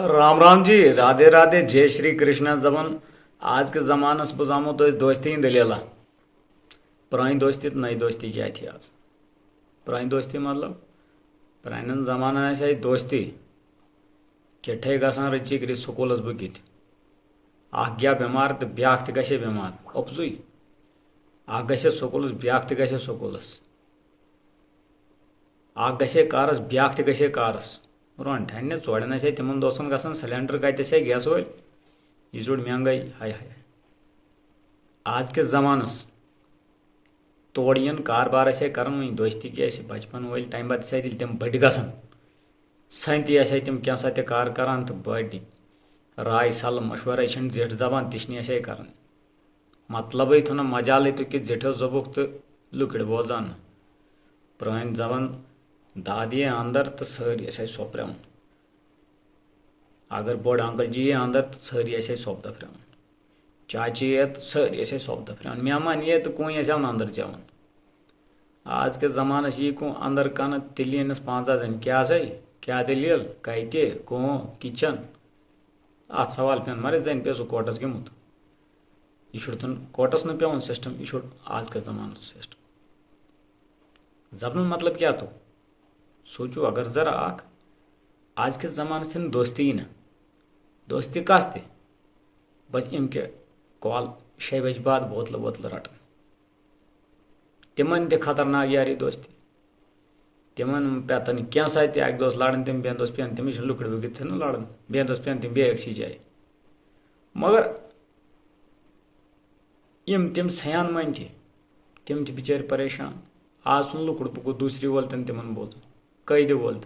राम राम जी राधे राधे, जय श्री कृष्ण जबन आज के जमानस बह आमो तो दोस्ती हंद दलीला। पुरानी दोस्ती तो नई दोस्ती क्या थी आज। पुरानी दोस्ती मतलब पुरान जमानन आए दोस्ती। किट्ठे गसान रची कर स्कूलस बुकित अख गया बेमार तो ब्याख त गे बेमार अफजुई अख गे स्कूलस ब्याख त गे स्कूलस अख गे कारस ब्याख त गे रोन ठन्ने चोड़न से तिमन दोस्तन गसन सिलेंडर कत से गैस वल यह जोड़ महँगाई हाय हाय आज के जमानस तोड़ यन कारबार से कर दोस्ती क्या बचपन वल तम पत तम बड़ गसन सन ती तम क्या सा कार करान तो बड़ राय सल मशवरा यह जिठ जबान तह कर मतलब थो मजाल तो कि जिठो जबुक तो लुकड़ बोजान पुरान जबान दादी अंदर तो सारी ऐसे सोपरवन अगर बोड़ अंकल जी ये अंदर तो सारी ऐसे सोप दफरवन चाची ये तो सारी ऐसे सोप दफरवन मेहमान ये तो कोई ऐसे अंदर चवन आज के जमानस ये को अंदर कन तिलियनस पांचा जन क्या सही क्या दलील कते किचन? अत सवाल पेन मरे जन पे सह कोटस यह कोटस न पेवन सिस्टम यह आज के जमान सिस्टम जबन मतलब क्या तो? सोचो अगर जरा आख। आज के ज़माने से दोस्ती ही ना। दोस्ती कस ते बस इम के कॉल शे बज बाद बोतल वोतल रटन। तिमन ते खतरनाक यारी दोस्ती। तिमन पेतन क्या सा अक दोस लड़न तम बेन दोस पेन तमिस लुकड़ वुकड़ ना लड़न। बेन दोस पेन तम बे जाए मगर यम तम सयान मन तम बिचार परेशान। आज सुन लुकड़ पुकु दूसरी वोल तन तिमन बोझ कैद वोल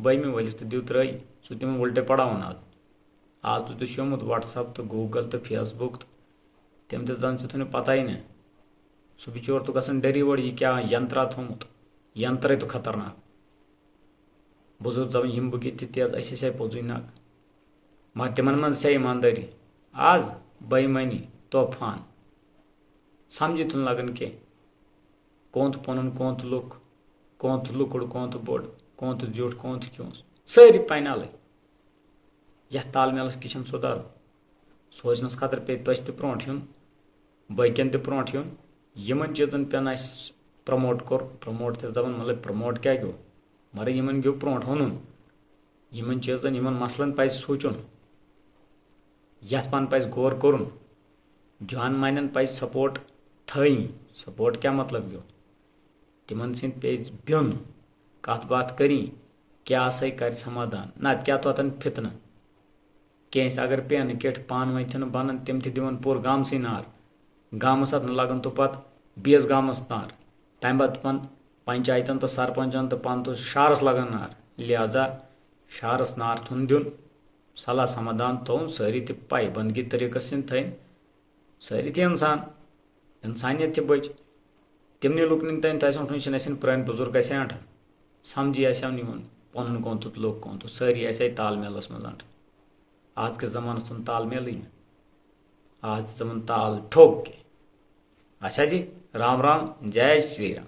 बहमी वलिस तो दिव त्रई सह तिम उल्टे पढ़ावन आज आज तो शुमुत व्हाट्सअप तो गूगल तो फेसबुक तो। तम तन सह पता ही ना सह बिचोर तो गसन डरी वड़ यह क्या यंत्रा थोमुत यंत्र तो खतरनाक। बुज़ुर्ग जब यम बुक तेज असे पोजुन नाक। मगर तिमन मन से ईमानदारी। आज बेईमानी तूफ़ान समझी तुन लगन के? कोंत पन कोंत लुक? कोंत लुकुड़ कोंत बोड़ कोंत ज्यूठ कोंत क्योंस सारी पैनाल यथ तालमेलस किचन सुधार सोचनस खतर पे तस तो ब्रोट युन बकन तो ब्रोट युन यमन चीजन पेन अस प्रमोट कोर प्रमोट थे दपान मतलब प्रमोट क्या गो मगर यमन गो ब्रोट वन यमन चीजन यमन मसलन पज सोचुन यथ पन पज गौर कोर जान मानन पज सपोर्ट थी सपोर्ट क्या मतलब गो तिमन सिंद पे बिन कत बात करी, क्या सही कर समाधान? ना, क्या तो अतन फितन? कैस अगर पेन किट पान वन थन बनन, तम दिवन पूर गाम सी नार। गामस अत लगन तो पत बेस गामस नार। तम पत पन पंचायतन तो सरपंचन तो पन तो शारस लगन नार। लिहाजा, शारस नार थुन दिन सलाह समाधान थोन सारी तह पाई बंदगी तरीक सिंह थन सारी इंसान, इंसानियत तह बच। तमने लुकन तन तन पुरान बुज़ुर्ग अट समझी आसा निवन पन कोंतुत लोग कोंतुत सारी आसा तालमेलस मज अट आज के जमानस तुम तालमेल ही आज जमन ताल ठोक के अच्छा जी राम राम जय श्री राम